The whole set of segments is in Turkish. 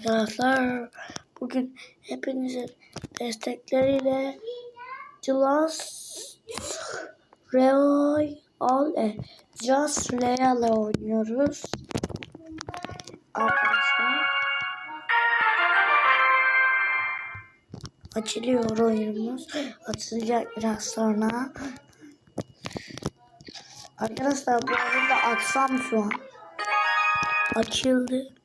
Arkadaşlar bugün hepinizin destekleriyle The Last Royal e, Just Royale oynuyoruz. Arkadaşlar açılıyor oyunumuz. Açılacak biraz sonra. Arkadaşlar bu arada açsam şu an. Açıldı.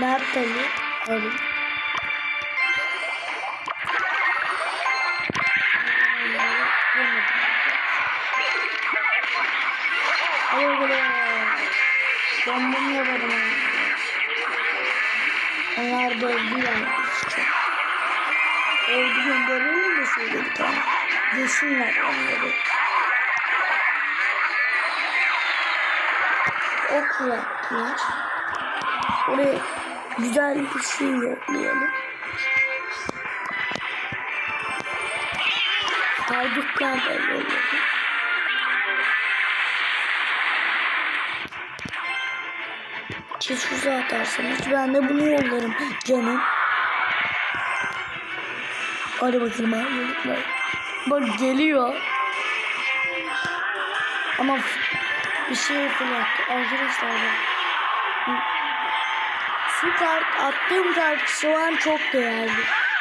Mert Ali. Ali. Alo alo. Ben bunu yaparım. Onlar da öldüler. Öldü gönderelim de şöyle bir tane. Yesinler onları. Ok yaptılar. Oraya güzel bir şey yollayalım. Haydutlar da yolladı. Füze atarsanız ben de bunu yollarım canım. Hadi bakayım haydutlar. Bak geliyor. Ama bir şey fırlattı. Arkadaşlar bak. Şu kart attığım kart şu an çok değerli.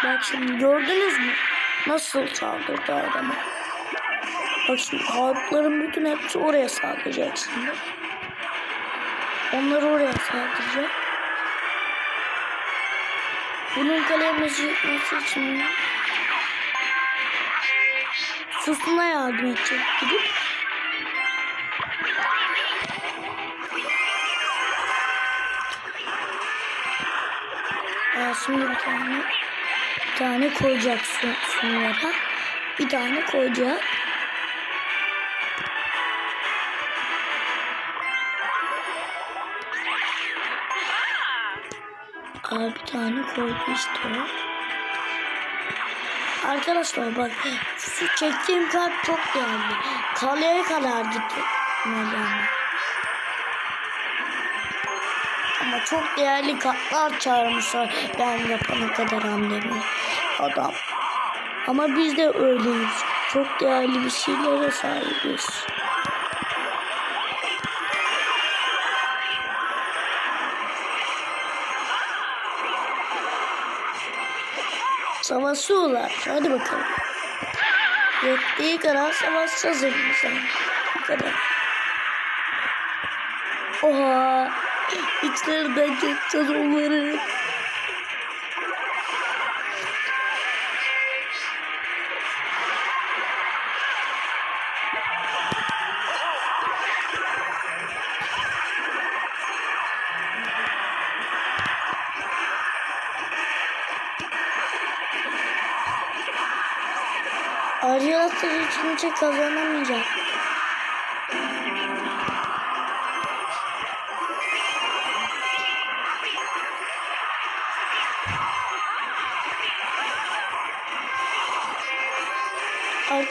Bak şimdi gördünüz mü? Nasıl saldırdı adama. Bak şimdi kartların bütün hepsi oraya saldıracak şimdi. Onlar oraya saldıracak. Bunun kalemesi yıkması için susuna yardım edecek gidip Aa, şimdi bir tane bir tane koyacak su- sunlara. Bir tane koyacak. Aa, bir tane koydu işte o. Arkadaşlar bak şu çektiğim kart çok değerli. Kaleye kadar gitti. Yani. Ama çok değerli kartlar çağırmışlar ben yapana kadar hamlemi. Adam. Ama biz de öyleyiz. Çok değerli bir şeylere sahibiz. Savaşıyorlar. Hadi bakalım. Yettiği kadar savaşacağız elimizden. Bu kadar. Oha. İçlerinden çekeceğiz onları. Aryalatlar içince kazanamayacak.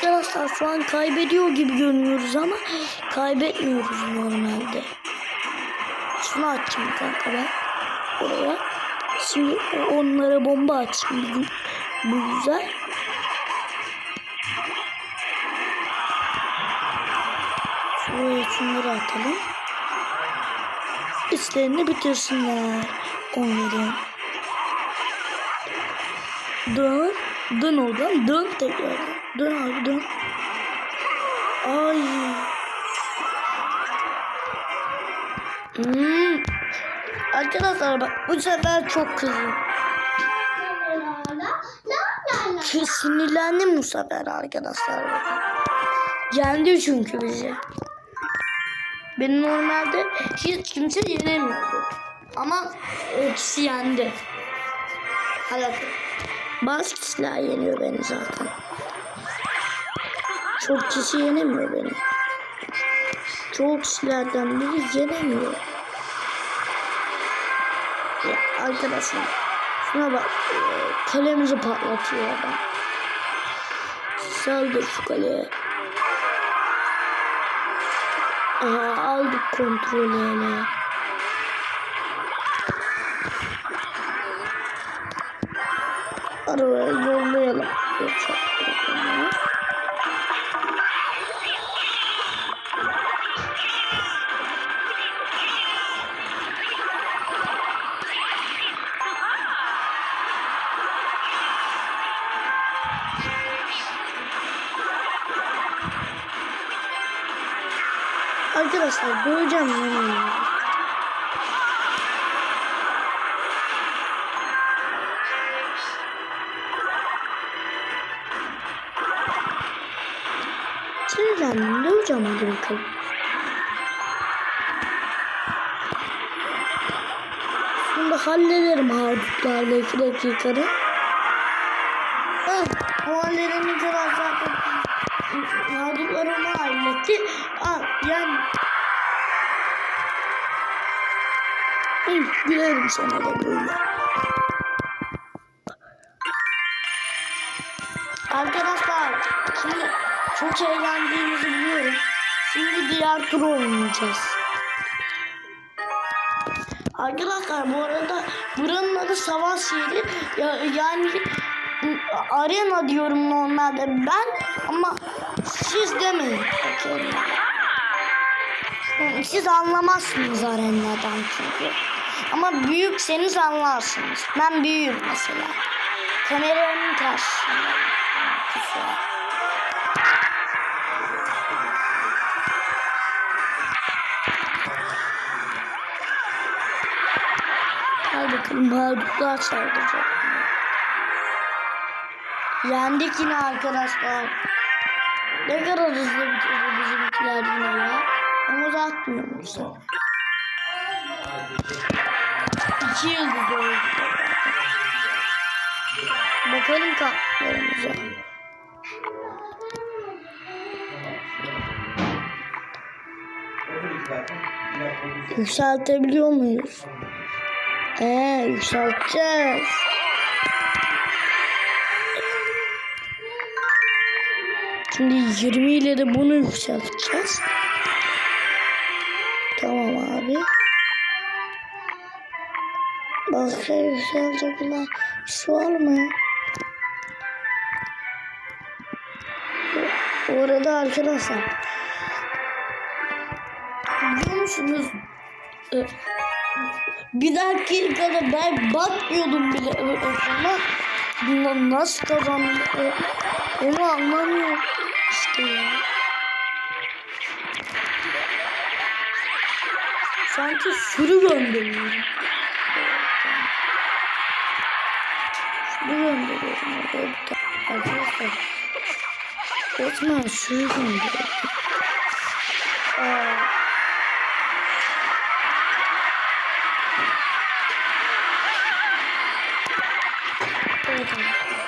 Arkadaşlar şu an kaybediyor gibi görünüyoruz ama kaybetmiyoruz normalde. Şunu açayım kanka ben. Oraya. Şimdi onlara bomba açayım. Bu, güzel. Şuraya şunları atalım. İşlerini bitirsinler. Onları. Dön. Dön oradan. Dön tekrar. Dön abi dön. Ay. Hmm. Arkadaşlar bak bu sefer çok kızdım. Ki Sinirlendim bu sefer arkadaşlar. Bakın. Yendi çünkü bizi. Beni normalde hiç kimse yenemiyordu. Ama o kişi yendi. Hayat. Bazı kişiler yeniyor beni zaten. Çok kişi yenemiyor beni. Çoğu kişilerden biri yenemiyor. Ya arkadaşlar şuna bak e, kalemizi patlatıyor adam. Saldır şu kaleye. Aha aldık kontrolü hele. Arabayı yollayalım. Yoksa. Arkadaşlar döveceğim ben onu. Sinirlendim döveceğim hadi bakalım. Şimdi hallederim hardutlarla iki dakikada. Ah, o hallerimi kadar zaten hardutlarımı halletti. Yani Hı, gülerim sana da böyle. Arkadaşlar şimdi çok eğlendiğimizi biliyorum. Şimdi diğer turu oynayacağız. Arkadaşlar bu arada buranın adı savaş yeri. Ya, yani arena diyorum normalde ben ama siz demeyin. Okey. Siz anlamazsınız arenadan çünkü. Ama büyükseniz anlarsınız. Ben büyüğüm mesela. Kameranın karşısında. Hadi bakalım Harduklar saldıracak. Yendik yine arkadaşlar. Ne kadar hızlı bitirdi bizimkiler yine ya. Ama uzatmıyor musun? İki yıldız oldu. Bakalım kartlarımıza. Yükseltebiliyor muyuz? Ee, yükselteceğiz. Şimdi 20 ile de bunu yükselteceğiz. Tamam abi. Başka olan bir şey var mı? Bu arada arkadaşlar biliyor musunuz? Ee, Bir dakikada ben bakmıyordum bile ekrana. Bunlar nasıl kazandı? Ee, Onu anlamıyorum işte ya. Sanki sürü gönderiyorum. Sürü gönderiyorum. Arkadaşlar. Resmen sürü gönderiyorum. Aa.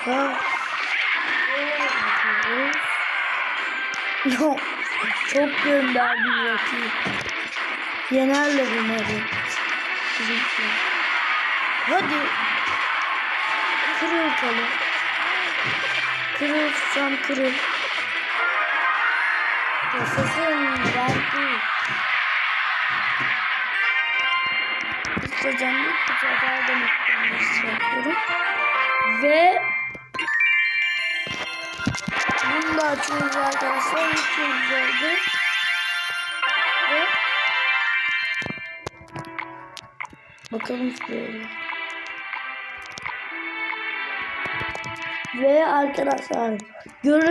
Ha. Yok. Çok gönderdim rakip. Yenerler bunları. Bizimkiler. Hadi. Kırıl kale. Kırıl susam kırıl. Yaşasın verdi. İsteyeceğim değil bu sefer de mutluluğunu yapıyorum. Ve bunu da açıyoruz arkadaşlar. Çok güzeldi. Ve bakalım şöyle. Ve arkadaşlar görün